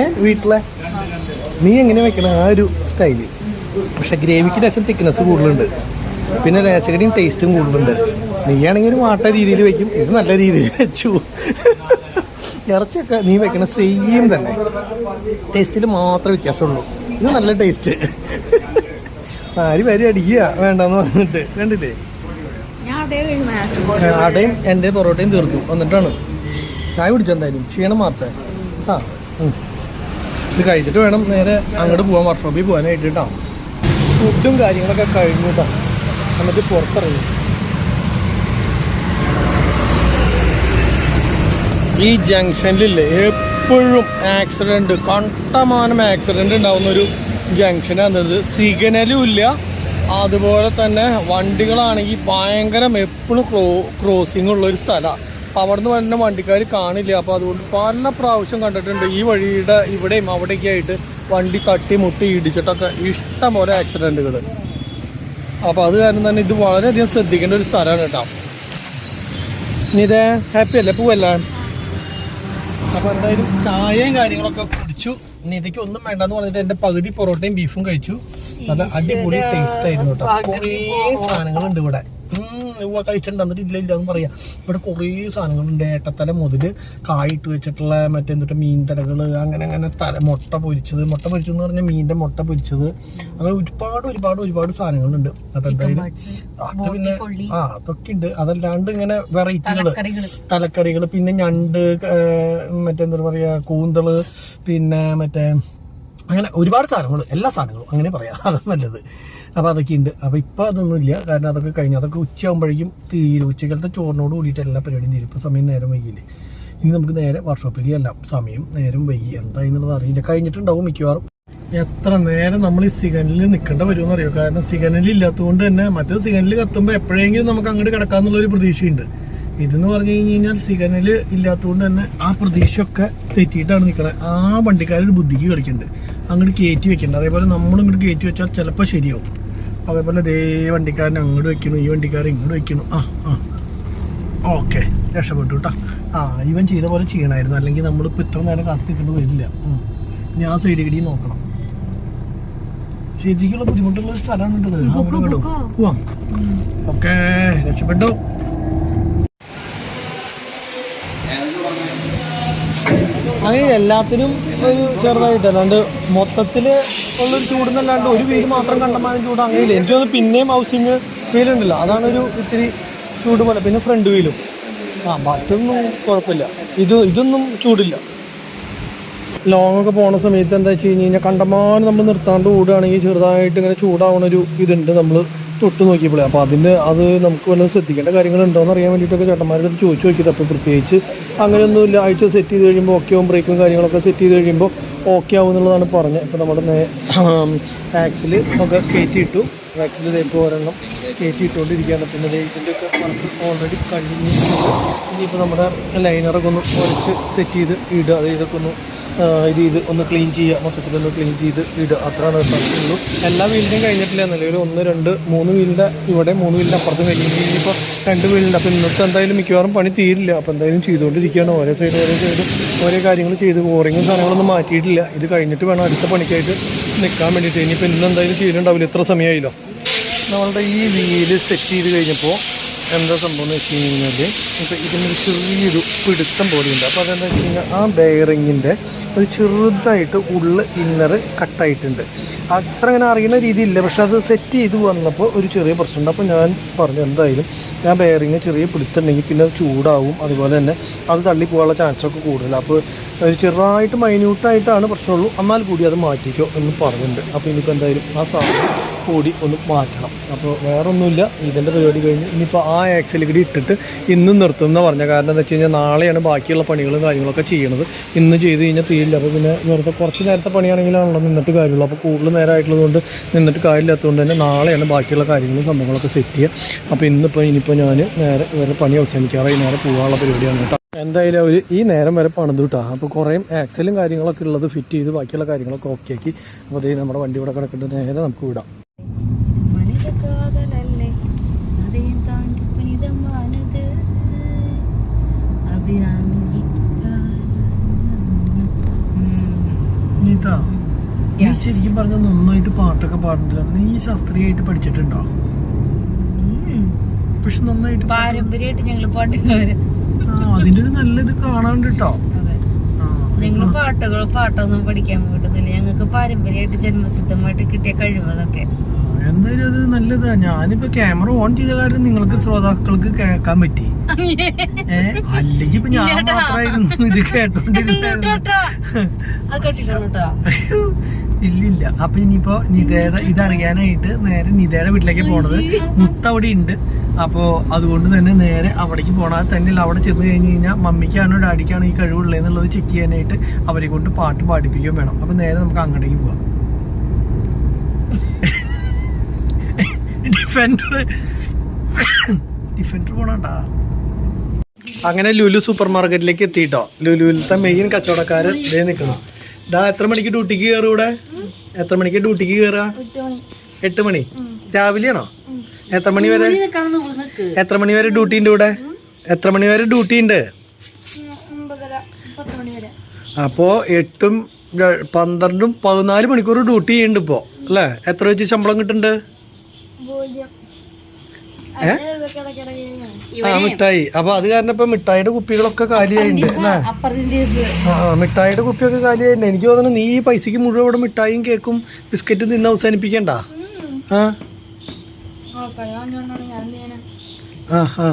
ഏ വീട്ടിലെ? നീ എങ്ങനെ വെക്കണ? ആ ഒരു സ്റ്റൈൽ പക്ഷെ ഗ്രേവിക്ക് രസം തിക്നെസ് കൂടുതലുണ്ട്. പിന്നെ രസകടിയും ടേസ്റ്റും കൂടുതലുണ്ട്. നീ ആണെങ്കിൽ ഒരു വാട്ട രീതിയിൽ വെക്കും. ഇത് നല്ല രീതിയിൽ വെച്ചു. ഇറച്ചിയൊക്കെ നീ വെക്കണ സെയിം തന്നെ. ടേസ്റ്റിൽ മാത്രമേ വ്യത്യാസമുള്ളൂ. ഇത് നല്ല ടേസ്റ്റ് ആര് വരി അടിക്കുക? വേണ്ടെന്ന് പറഞ്ഞിട്ട്. കണ്ടില്ലേ? അടയും എന്റെ പൊറോട്ടയും തീർത്തു. വന്നിട്ടാണ്. ചായ കുടിച്ചു എന്തായാലും? ക്ഷീണം മാത്രമേ ആ ഇത് കഴിച്ചിട്ട് വേണം നേരെ അങ്ങോട്ട് പോകാൻ വർക്ക്ഷോപ്പിൽ പോകാനായിട്ട് കേട്ടോ ഫുഡും കാര്യങ്ങളൊക്കെ കഴിഞ്ഞു കേട്ടോ നമുക്ക് പുറത്തിറങ്ങി. ഈ ജംഗ്ഷനിലില്ലേ എപ്പോഴും ആക്സിഡന്റ് കണ്ടമാനം ആക്സിഡന്റ് ഉണ്ടാകുന്ന ഒരു ജംഗ്ഷനാണിത് സിഗ്നലും ഇല്ല. അതുപോലെ തന്നെ വണ്ടികളാണെങ്കിൽ ഭയങ്കര എപ്പോഴും ക്രോ ക്രോസിംഗ് ഉള്ളൊരു സ്ഥലമാണ് അപ്പോൾ അവിടെ നിന്ന് വരുന്ന വണ്ടിക്കാർ കാണില്ല. അപ്പോൾ അതുകൊണ്ട് പല പ്രാവശ്യം കണ്ടിട്ടുണ്ട് ഈ വഴിയുടെ ഇവിടെയും അവിടെയൊക്കെ ആയിട്ട് വണ്ടി തട്ടി മുട്ടി ഇടിച്ചിട്ടൊക്കെ ഇഷ്ടം പോലെ ആക്സിഡന്റുകൾ അപ്പോൾ അത് കാരണം തന്നെ ഇത് വളരെയധികം ശ്രദ്ധിക്കേണ്ട ഒരു സ്ഥലമാണ് കേട്ടോ. ഇനി ഇതേ ഹാപ്പി അല്ലേ? പോവല്ലേ? അപ്പൊ എന്തായാലും ചായയും കാര്യങ്ങളൊക്കെ കുടിച്ചു. നിധിക്ക് ഒന്നും വേണ്ടെന്ന് പറഞ്ഞിട്ട് എന്റെ പകുതി പൊറോട്ടയും ബീഫും കഴിച്ചു. നല്ല അടിപൊളി ടേസ്റ്റ് ആയിരുന്നു കേട്ടോ. കുറേ സാധനങ്ങളുണ്ട് ഇവിടെ. ഉവ്വ കഴിച്ചിട്ടുണ്ട്. എന്നിട്ട് ഇല്ല ഇല്ല എന്ന് പറയാം. ഇവിടെ കുറേ സാധനങ്ങളുണ്ട്. ഏട്ടത്തല മുതൽ കായിട്ട് വെച്ചിട്ടുള്ള മറ്റേ എന്നിട്ട് മീൻ തലകൾ അങ്ങനെ അങ്ങനെ തല മുട്ട പൊരിച്ചത്. മുട്ട പൊരിച്ചതെന്ന് പറഞ്ഞാൽ മീന്റെ മുട്ട പൊരിച്ചത്. അങ്ങനെ ഒരുപാട് ഒരുപാട് ഒരുപാട് സാധനങ്ങളുണ്ട്. അപ്പൊ എന്തായാലും അത് പിന്നെ ആ അതൊക്കെ ഉണ്ട്. അതല്ലാണ്ട് ഇങ്ങനെ വെറൈറ്റികൾ. കറികൾ തലക്കറികൾ പിന്നെ ഞണ്ട് മറ്റെന്താ പറയാ കൂന്തൾ പിന്നെ മറ്റേ അങ്ങനെ ഒരുപാട് സാധനങ്ങൾ എല്ലാ സാധനങ്ങളും. അങ്ങനെ പറയാം. അതാണ് നല്ലത്. അപ്പോൾ അതൊക്കെ ഉണ്ട് അപ്പോൾ ഇപ്പോൾ അതൊന്നും ഇല്ല. കാരണം അതൊക്കെ കഴിഞ്ഞു അതൊക്കെ ഉച്ചയാകുമ്പോഴേക്കും തീരും ഉച്ചക്കലത്തെ ചോറിനോട് കൂടിയിട്ട് എല്ലാ പരിപാടിയും തീരും. ഇപ്പോൾ സമയം നേരം വൈകില്ലേ ഇനി നമുക്ക് നേരെ വർക്ക്ഷോപ്പിലേക്ക് എല്ലാം സമയം നേരം വൈകി. എന്തായെന്നുള്ളത് അറിയില്ല. കഴിഞ്ഞിട്ടുണ്ടാവും മിക്കവാറും. എത്ര നേരം നമ്മൾ ഈ സിഗനലിൽ നിൽക്കേണ്ട വരുമെന്ന് അറിയോ കാരണം സിഗനലിൽ ഇല്ലാത്തതുകൊണ്ട് തന്നെ മറ്റേ സിഗനലിൽ കത്തുമ്പോൾ എപ്പോഴെങ്കിലും നമുക്ക് അങ്ങോട്ട് കിടക്കാന്നുള്ള ഒരു പ്രതീക്ഷയുണ്ട്. ഇതെന്ന് പറഞ്ഞു കഴിഞ്ഞ് കഴിഞ്ഞാൽ സിഗ്നൽ ഇല്ലാത്തതുകൊണ്ട് തന്നെ ആ പ്രതീക്ഷയൊക്കെ തെറ്റിയിട്ടാണ് നിൽക്കുന്നത് ആ വണ്ടിക്കാരൊരു ബുദ്ധിക്ക് കളിക്കുന്നുണ്ട് അങ്ങോട്ട് കയറ്റി വെക്കുന്നുണ്ട് അതേപോലെ നമ്മളും ഇങ്ങോട്ട് കയറ്റി വെച്ചാൽ ചിലപ്പോൾ ശരിയാവും. അതേപോലെ ദേ വണ്ടിക്കാരൻ അങ്ങോട്ട് വെക്കണു ഈ വണ്ടിക്കാരൻ ഇങ്ങോട്ട് വെക്കണു ആ ആ. ഓക്കെ രക്ഷപ്പെട്ടു കേട്ടോ. ആ ഇവൻ ചെയ്ത പോലെ ചെയ്യണമായിരുന്നു അല്ലെങ്കിൽ നമ്മളിപ്പോൾ ഇത്ര നേരം കാത്തു നിൽക്കേണ്ടി വരില്ല ഞാൻ സൈഡ് കിടി നോക്കണം. ശരിക്കുള്ള ബുദ്ധിമുട്ടുള്ള സ്ഥലമാണ് കേട്ടത് ഓക്കെ രക്ഷപ്പെട്ടു. അങ്ങനെ എല്ലാത്തിനും ഒരു ചെറുതായിട്ട്. അല്ലാണ്ട് മൊത്തത്തിൽ ഉള്ളൊരു ചൂടെന്നല്ലാണ്ട് ഒരു വീട് മാത്രം കണ്ടമാനം ചൂട് അങ്ങനെയില്ല. എനിക്ക് തോന്നുന്നു പിന്നെയും ഹൗസിങ് വീലുണ്ടല്ലോ അതാണ് ഒരു ഇത്തിരി ചൂട് പോലെ. പിന്നെ ഫ്രണ്ട് വീലും. ആ മറ്റൊന്നും കുഴപ്പമില്ല. ഇത് ഇതൊന്നും ചൂടില്ല. ലോങ് ഒക്കെ പോണ സമയത്ത് എന്താ വെച്ച് കഴിഞ്ഞ് കഴിഞ്ഞാൽ കണ്ടമാനം നമ്മൾ നിർത്താണ്ട് ഓടുകയാണെങ്കിൽ ചെറുതായിട്ട് ഇങ്ങനെ ചൂടാവണ ഒരു ഇതുണ്ട് നമ്മൾ തൊട്ട് നോക്കിയപ്പോഴേ അപ്പോൾ അതിന് അത് നമുക്ക് വല്ലതും ശ്രദ്ധിക്കേണ്ട കാര്യങ്ങളുണ്ടോ എന്ന് അറിയാൻ വേണ്ടിയിട്ടൊക്കെ ചേട്ടന്മാരുടെ അടുത്ത് ചോദിച്ചു നോക്കിയത്. അപ്പോൾ പ്രത്യേകിച്ച് അങ്ങനെയൊന്നുമില്ല. ആഴ്ച സെറ്റ് ചെയ്ത് കഴിയുമ്പോൾ ഓക്കെ ആവും ബ്രേക്കും കാര്യങ്ങളൊക്കെ സെറ്റ് ചെയ്ത് കഴിയുമ്പോൾ ഓക്കെ ആവും എന്നുള്ളതാണ് പറഞ്ഞത്. ഇപ്പോൾ നമ്മുടെ ആക്സിൽ ഒക്കെ കയറ്റി ഇട്ടു ആക്സിൽ ഇപ്പോൾ ഒരെണ്ണം കയറ്റി ഇട്ടുകൊണ്ടിരിക്കുകയാണ് പിന്നെ ഇതിന്റെയൊക്കെ വർക്ക് ഓൾറെഡി കഴിഞ്ഞു ഇനിയിപ്പോൾ നമ്മുടെ ലൈനറൊക്കെ ഒന്ന് ഉരച്ച് സെറ്റ് ചെയ്ത് ഇടുക. അത് ഒന്ന് ഇത് ഇത് ഒന്ന് ക്ലീൻ ചെയ്യുക മൊത്തത്തിലൊന്ന് ക്ലീൻ ചെയ്ത് ഇടുക അത്രയാണ് ഉള്ളൂ. എല്ലാ വീലിന്റെയും കഴിഞ്ഞിട്ടില്ല. നിലവിൽ ഒന്ന് രണ്ട് മൂന്ന് വീലിന്റെ ഇവിടെ മൂന്ന് വീലിന്റെ അപ്പുറത്ത് കഴിഞ്ഞിട്ട് ഇനിയിപ്പോൾ രണ്ട് വീലിന്റെ അപ്പോൾ ഇന്നത്തെ എന്തായാലും മിക്കവാറും പണി തീരില്ല. അപ്പോൾ എന്തായാലും ചെയ്തുകൊണ്ടിരിക്കുകയാണ്. ഓരോ സൈഡ് ഓരോ സൈഡ് ഓരോ കാര്യങ്ങൾ ചെയ്ത് ബോറിങ്ങും സാധനങ്ങളൊന്നും മാറ്റിയിട്ടില്ല. ഇത് കഴിഞ്ഞിട്ട് വേണം അടുത്ത പണിക്കായിട്ട് നിൽക്കാൻ വേണ്ടിയിട്ട്. ഇനിയിപ്പോൾ ഇന്ന് എന്തായാലും ചെയ്യലുണ്ടാവില്ല ഇത്ര സമയമായില്ലോ. നമ്മളുടെ ഈ വീൽ സെറ്റ് ചെയ്ത് കഴിഞ്ഞപ്പോൾ എന്താ സംഭവം എന്ന് വെച്ച് കഴിഞ്ഞാൽ ഇപ്പോൾ ഇതിനൊരു ചെറിയൊരു പിടുത്തം പോലെയുണ്ട് അപ്പോൾ അതെന്താ വെച്ച് കഴിഞ്ഞാൽ ആ ബെയറിങ്ങിന്റെ ഒരു ചെറുതായിട്ട് ഉള്ള ഇന്നർ കട്ടായിട്ടുണ്ട് അത്ര അങ്ങനെ അറിയുന്ന രീതിയില്ല. പക്ഷെ അത് സെറ്റ് ചെയ്ത് വന്നപ്പോൾ ഒരു ചെറിയ പ്രശ്നമുണ്ട്. അപ്പോൾ ഞാൻ പറഞ്ഞു എന്തായാലും ഞാൻ ബെയറിങ് ചെറിയ പിടുത്തുണ്ടെങ്കിൽ പിന്നെ അത് ചൂടാവും. അതുപോലെ തന്നെ അത് തള്ളി പോകാനുള്ള ചാൻസൊക്കെ കൂടുതലാണ് അപ്പോൾ ഒരു ചെറുതായിട്ട് മൈന്യൂട്ടായിട്ടാണ് പ്രശ്നമുള്ളൂ. എന്നാൽ കൂടി അത് മാറ്റിക്കോ എന്ന് പറഞ്ഞിട്ടുണ്ട്. അപ്പോൾ ഇനിയിപ്പോൾ എന്തായാലും ആ സാധനം കൂടി ഒന്ന് മാറ്റണം. അപ്പോൾ വേറെ ഒന്നുമില്ല ഇതിന്റെ പരിപാടി കഴിഞ്ഞ് ഇനിയിപ്പോൾ ആ ആക്സിൽ കൂടി ഇട്ടിട്ട് ഇന്നും നിർത്തും എന്ന് പറഞ്ഞ കാരണം എന്താ വെച്ച് കഴിഞ്ഞാൽ നാളെയാണ് ബാക്കിയുള്ള പണികളും കാര്യങ്ങളൊക്കെ ചെയ്യണത് ഇന്ന് ചെയ്ത് കഴിഞ്ഞാൽ തീരില്ല. അപ്പോൾ പിന്നെ വെറുതെ കുറച്ച് നേരത്തെ പണിയാണെങ്കിലാണല്ലോ നിന്നിട്ട് കാര്യമുള്ളൂ. അപ്പോൾ കൂടുതൽ നേരമായിട്ടുള്ളതുകൊണ്ട് നിന്നിട്ട് കാര്യമില്ലാത്തതുകൊണ്ട് തന്നെ നാളെയാണ് ബാക്കിയുള്ള കാര്യങ്ങളും സംഭവങ്ങളൊക്കെ സെറ്റ് ചെയ്യുക. അപ്പോൾ ഇന്നിപ്പോൾ ഇനിയിപ്പോൾ ഞാൻ നേരെ വേറെ പണി അവസാനിക്കാറായി. നേരെ പോകാനുള്ള പരിപാടിയാണ് കേട്ടോ. എന്തായാലും അവർ ഈ നേരം വരെ പണിത് കിട്ടാം അപ്പോൾ കുറേ ആക്സലും കാര്യങ്ങളൊക്കെ ഉള്ളത് ഫിറ്റ് ചെയ്ത് ബാക്കിയുള്ള കാര്യങ്ങളൊക്കെ ഓക്കെ ആക്കി. അപ്പോൾ അതേ നമ്മുടെ വണ്ടി ഇവിടെ കിടക്കേണ്ട നേരെ നമുക്ക് വിടാം. ശരിക്കും പറഞ്ഞ നന്നായിട്ട് പാട്ടൊക്കെ പാടുന്നില്ല നീ ശാസ്ത്രീയമായിട്ട് പഠിച്ചിട്ടുണ്ടോ? പക്ഷെ നന്നായിട്ട് പാരമ്പര്യമായിട്ട് ഞങ്ങൾ പാട്ടുകാര് ആ, അതിന്റെ ഒരു നല്ല ഇത് കാണാണ്ട് കേട്ടോ ആ, ഞങ്ങൾ പാട്ടുകൾ പാട്ടൊന്നും പഠിക്കാൻ കിട്ടുന്നില്ല ഞങ്ങൾക്ക് പാരമ്പര്യമായിട്ട് ജന്മസിദ്ധമായിട്ട് കിട്ടിയ കഴിവ് അതൊക്കെ. എന്തായാലും അത് നല്ലതാ. ഞാനിപ്പോ ക്യാമറ ഓൺ ചെയ്ത കാര്യം നിങ്ങൾക്ക് ശ്രോതാക്കൾക്ക് കേൾക്കാൻ പറ്റി. അല്ലെങ്കിൽ ഇപ്പൊ ഞാൻ മാത്രമായിരുന്നു ഇത് കേട്ടോണ്ടിരുന്നത് കേട്ടോ അത് കെട്ടിക്കണം കേട്ടോ ഇല്ലില്ല അപ്പൊ ഇനിയിപ്പോ നിതയുടെ ഇതറിയാനായിട്ട് നേരെ നിതയുടെ വീട്ടിലേക്ക് പോണത് മുത്തവിടെ ഉണ്ട് അപ്പോ അതുകൊണ്ട് തന്നെ നേരെ അവിടേക്ക് പോണത് തന്നെയല്ല അവിടെ ചെന്ന് കഴിഞ്ഞ് കഴിഞ്ഞാൽ മമ്മിക്കാണോ ഡാഡിക്കാണോ ഈ കഴിവുള്ളതെന്നുള്ളത് ചെക്ക് ചെയ്യാനായിട്ട് അവരെ കൊണ്ട് പാട്ട് പാടിപ്പിക്കുകയും വേണം. അപ്പോൾ നേരെ നമുക്ക് അങ്ങോട്ടേക്ക് പോവാം. ഡിഫൻഡർ ഡിഫൻഡർ പോണണ്ടാ? അങ്ങനെ ലുലു സൂപ്പർ മാർക്കറ്റിലേക്ക് എത്തിയിട്ടോ ലുലുവിലത്തെ മെയിൻ കച്ചവടക്കാരൻ ഇതേ നിൽക്കണം ഡാ എത്ര മണിക്ക് ഡ്യൂട്ടിക്ക് കയറും ഇവിടെ? എത്ര മണിക്ക് ഡ്യൂട്ടിക്ക് കയറുക എട്ട് മണി. രാവിലെയാണോ? എത്ര മണി വരെ? എത്ര മണി വരെ ഡ്യൂട്ടി ഉണ്ട് ഇവിടെ എത്ര മണി വരെ ഡ്യൂട്ടി ഉണ്ട് അപ്പോൾ എട്ടും പന്ത്രണ്ടും പതിനാല് മണിക്കൂർ ഡ്യൂട്ടി ചെയ്യുന്നുണ്ട് ഇപ്പോൾ അല്ലേ? എത്ര വെച്ച് ശമ്പളം കിട്ടുന്നുണ്ട്? ഏ? ആ മിഠായി. അപ്പൊ അത് കാരണം ഇപ്പൊ മിഠായിയുടെ കുപ്പികളൊക്കെ കാലിയായിട്ടുണ്ട് ആ ആ, മിഠായിയുടെ കുപ്പിയൊക്കെ കാലിയായിട്ടുണ്ട് എനിക്ക് തോന്നുന്നു നീ ഈ പൈസക്ക് മുഴുവൻ ഇവിടെ മിഠായിയും കേക്കും ബിസ്ക്കറ്റും തിന്ന് അവസാനിപ്പിക്കണ്ട? ആ? ആ ആ.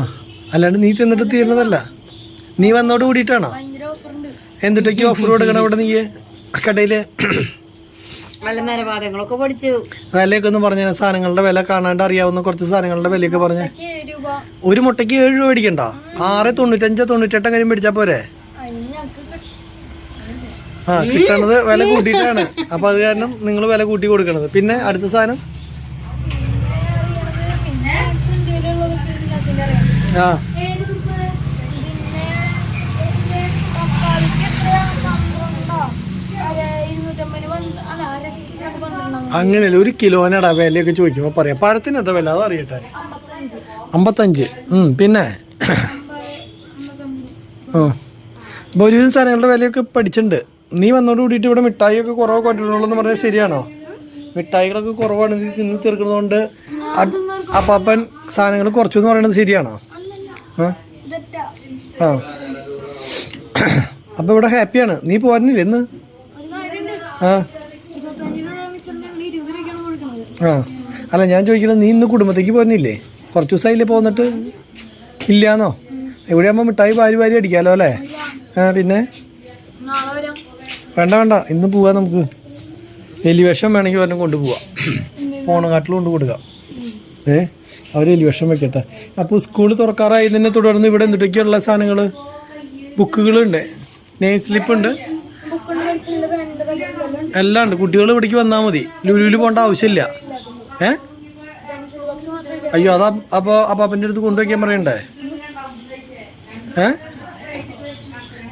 അല്ലാണ്ട് നീ തിന്നിട്ട് തീരുന്നതല്ല നീ വന്നോട് കൂടിയിട്ടാണോ? എന്തിട്ടൊക്കെ ഓഫർ കൊടുക്കണം അവിടെ നീ? കടയിൽ? വിലയൊക്കെ ഒന്ന് പറഞ്ഞ സാധനങ്ങളുടെ വില കാണാണ്ട് അറിയാവുന്ന കുറച്ച് സാധനങ്ങളുടെ വിലയൊക്കെ പറഞ്ഞ ഒരു മുട്ടയ്ക്ക് ഏഴ് രൂപ മേടിക്കണ്ട? ആറ് തൊണ്ണൂറ്റഞ്ചോ തൊണ്ണൂറ്റെട്ടോ കാര്യം മേടിച്ചാ പോരെ? ആ കിട്ടണത് വില കൂട്ടിയിട്ടാണ്. അപ്പൊ അത് കാരണം നിങ്ങൾ വില കൂട്ടി കൊടുക്കണത്. പിന്നെ അടുത്ത സാധനം? ആ. അങ്ങനെയല്ല? ഒരു കിലോനടാ വിലയൊക്കെ ചോദിക്കുമ്പോൾ പറയാം. പഴത്തിന് എന്താ വില? അതറിയട്ടെ. അമ്പത്തഞ്ച്. ഉം, പിന്നെ? ആ. അപ്പോൾ ഒരുവിധം സാധനങ്ങളുടെ വിലയൊക്കെ പഠിച്ചിട്ടുണ്ട്. നീ വന്നോട് കൂടിയിട്ട് ഇവിടെ മിഠായിയൊക്കെ കുറവ് കൊണ്ടിട്ടുള്ളൂ പറഞ്ഞാൽ ശരിയാണോ? മിഠായികളൊക്കെ കുറവാണ്. നീ തിന്ന് തീർക്കുന്നതുകൊണ്ട് അപ്പാപ്പൻ സാധനങ്ങൾ കുറച്ചു എന്ന് പറയുന്നത് ശരിയാണോ? ആ? അപ്പോൾ ഇവിടെ ഹാപ്പിയാണ്. നീ പോരുന്നില്ല ഇന്ന്? ആ. ആ. അല്ല ഞാൻ ചോദിക്കണം നീ ഇന്ന് കുടുംബത്തേക്ക് പോരുന്നില്ലേ? കുറച്ച് ദിവസമായില്ലേ പോന്നിട്ട്? ഇല്ലാന്നോ? എവിടെയാകുമ്പോൾ മിഠായി വാരി വാരി അടിക്കാലോ അല്ലേ? ആ പിന്നെ? വേണ്ട വേണ്ട. ഇന്ന് പോവാ നമുക്ക്. എലിവേഷം വേണമെങ്കിൽ വരണം കൊണ്ടുപോവാം. കാട്ടിൽ കൊണ്ടു കൊടുക്കാം. ഏ? അവർ എലിവേഷം വെക്കട്ടെ. അപ്പോൾ സ്കൂൾ തുറക്കാറായി തന്നെ തുടർന്ന് ഇവിടെ എന്തൊക്കെയുള്ള സാധനങ്ങൾ ബുക്കുകളുണ്ട്. നെയിം സ്ലിപ്പുണ്ട് എല്ലാം ഉണ്ട്. കുട്ടികൾ ഇവിടേക്ക് വന്നാൽ മതി. ലുലുവിൽ പോകേണ്ട ആവശ്യമില്ല. ഏ? അയ്യോ അതാ അപ്പോൾ അപ്പാപ്പന്റെ അടുത്ത് കൊണ്ടുവയ്ക്കാൻ പറയണ്ടേ? ഏ?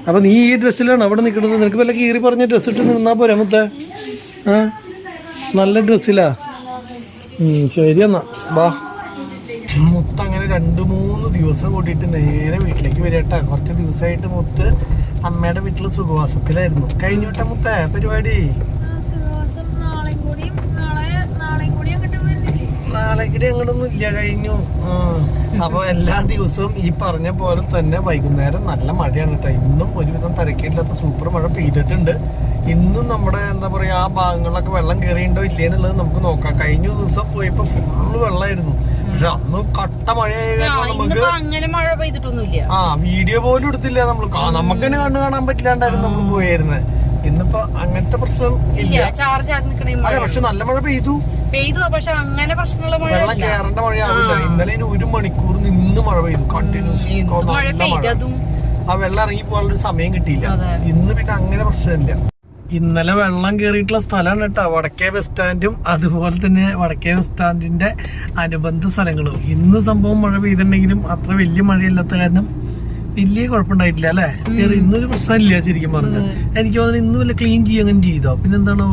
അപ്പൊ നീ ഈ ഡ്രസ്സിലാണ് അവിടെ നിൽക്കുന്നത്. നിനക്ക് വല്ല കീറി പറഞ്ഞ ഡ്രസ്സ് ഇട്ട് നിന്നാൽ പോരാ മുത്തേ? നല്ല ഡ്രസ്സിലാ ശരി എന്നാ. വാ മുത്ത് അങ്ങനെ രണ്ട് മൂന്ന് ദിവസം കൂട്ടിയിട്ട് നേരെ വീട്ടിലേക്ക് വരട്ടെ കുറച്ച് ദിവസമായിട്ട് മുത്ത് അമ്മയുടെ വീട്ടിൽ സുഖവാസത്തിലായിരുന്നു. കഴിഞ്ഞോട്ടെ മുത്ത പരിപാടി? നാളെ കൂടി അങ്ങോട്ടൊന്നും ഇല്ല കഴിഞ്ഞു. അപ്പൊ എല്ലാ ദിവസവും ഈ പറഞ്ഞ പോലെ തന്നെ വൈകുന്നേരം നല്ല മഴയാണ് കേട്ടോ. ഇന്നും ഒരുവിധം തിരക്കില്ലാത്ത സൂപ്പർ മഴ പെയ്തിട്ടുണ്ട്. ഇന്നും നമ്മുടെ എന്താ പറയാ ആ ഭാഗങ്ങളിലൊക്കെ വെള്ളം കയറിയിട്ടുണ്ടോ ഇല്ലേ എന്നുള്ളത് നമുക്ക് നോക്കാം. കഴിഞ്ഞ ദിവസം പോയപ്പോ ഫുള്ള് വെള്ളമായിരുന്നു. പക്ഷെ അന്ന് കട്ട മഴയായ അങ്ങനെ മഴ പെയ്തിട്ടൊന്നുമില്ല. ആ വീഡിയോ പോലും എടുത്തില്ല നമ്മൾ നമുക്ക് തന്നെ കണ്ണു കാണാൻ പറ്റില്ലാണ്ടായിരുന്നു നമ്മൾ പോയായിരുന്നത് ഇന്നിപ്പോ അങ്ങനത്തെ പ്രശ്നം ഇല്ല. ചാർജ് അതെ പക്ഷെ നല്ല മഴ പെയ്തു. പെയ്തു പക്ഷെ അങ്ങനെ പ്രശ്നമുള്ള മഴ വെള്ളം കയറേണ്ട മഴയാവില്ല ഇന്നലെ ഒരു മണിക്കൂർ നിന്ന് മഴ പെയ്തു. കണ്ടിന്യൂസ് ആ വെള്ളം ഇറങ്ങി പോകാനുള്ള സമയം കിട്ടിയില്ല. ഇന്ന് പിന്നെ അങ്ങനെ പ്രശ്നമില്ല. ഇന്നലെ വെള്ളം കയറിയിട്ടുള്ള സ്ഥലമാണ് കേട്ടോ. വടക്കേ ബസ് സ്റ്റാൻഡും അതുപോലെ തന്നെ വടക്കേ ബസ് സ്റ്റാൻഡിന്റെ അനുബന്ധ സ്ഥലങ്ങളും. ഇന്ന് സംഭവം മഴ പെയ്തിട്ടുണ്ടെങ്കിലും അത്ര വലിയ മഴയില്ലാത്ത കാരണം വലിയ കുഴപ്പമുണ്ടായിട്ടില്ല അല്ലേ? ഇന്നൊരു പ്രശ്നമില്ല ശരിക്കും പറഞ്ഞാൽ. എനിക്ക് തോന്നുന്നു ഇന്ന് വല്ല ക്ലീൻ ചെയ്യുക അങ്ങനെ ചെയ്തോ? പിന്നെ എന്താണ്?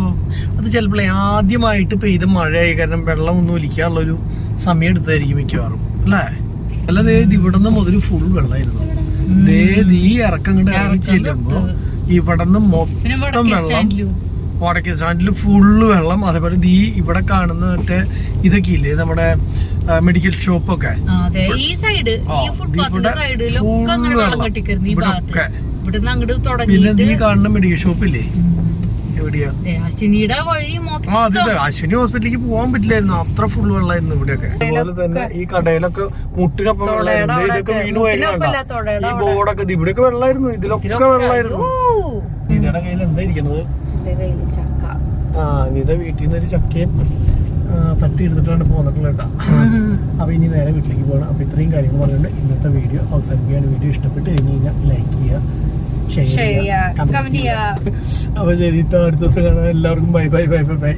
അത് ചിലപ്പോൾ ആദ്യമായിട്ട് പെയ്ത മഴയായി കാരണം വെള്ളം ഒന്നും ഒലിക്കാനുള്ള ഒരു സമയം എടുത്തായിരിക്കും മിക്കവാറും. അല്ലേ? അല്ല ഇവിടെ നിന്ന് മുതൽ ഫുൾ വെള്ളമായിരുന്നു. ദേ ദീ ഇറക്കം കണ്ട് ഇറങ്ങി ചെല്ലുമ്പോ ഇവിടുന്ന് മൊത്തം വെള്ളം വടക്കേ സ്റ്റാൻഡിൽ ഫുള്ള് വെള്ളം. അതേപോലെ ദീ ഇവിടെ കാണുന്ന മറ്റേ ഇതൊക്കെ ഇല്ലേ നമ്മുടെ മെഡിക്കൽ ഷോപ്പ് ഈ ഈ. ഈ. അങ്ങോട്ട് പിന്നെ നീ കാണുന്ന മെഡിക്കൽ ഷോപ്പില്ലേ അശ്വിനിയുടെ വഴി ആ അതെ അശ്വിനി ഹോസ്പിറ്റലിലേക്ക് പോകാൻ പറ്റില്ലായിരുന്നു. അത്ര ഫുൾ വെള്ളമായിരുന്നു ഇവിടെയൊക്കെ. അതുപോലെ തന്നെ ഈ കടയിലൊക്കെ മുട്ടിനൊപ്പം വെള്ളമായിരുന്നു ഇതൊക്കെ വീണ് ഈ ബോർഡൊക്കെ ഇവിടെയൊക്കെ വെള്ളമായിരുന്നു ഇതിലൊക്കെ വെള്ളമായിരുന്നു. നിതയുടെ കയ്യിൽ എന്താ ഇരിക്കണത്? ആ നിത വീട്ടിൽ നിന്ന് ഒരു ചക്കയും തട്ടി എടുത്തിട്ടാണ് പോന്നിട്ടുള്ളത് കേട്ടോ. അപ്പൊ ഇനി നേരെ വീട്ടിലേക്ക് പോകണം. അപ്പൊ ഇത്രയും കാര്യങ്ങൾ പറഞ്ഞുകൊണ്ട് ഇന്നത്തെ വീഡിയോ അവസാനിപ്പിക്കാൻ വീഡിയോ ഇഷ്ടപ്പെട്ട് കഴിഞ്ഞ് കഴിഞ്ഞാൽ ലൈക്ക് ചെയ്യുക. ഷെയർ കമന്റ് ചെയ്യുക, ചെയ്യുക. അപ്പൊ ശരി കേട്ടോ അടുത്ത ദിവസം കാണാൻ എല്ലാവർക്കും bye bye bye bye bye.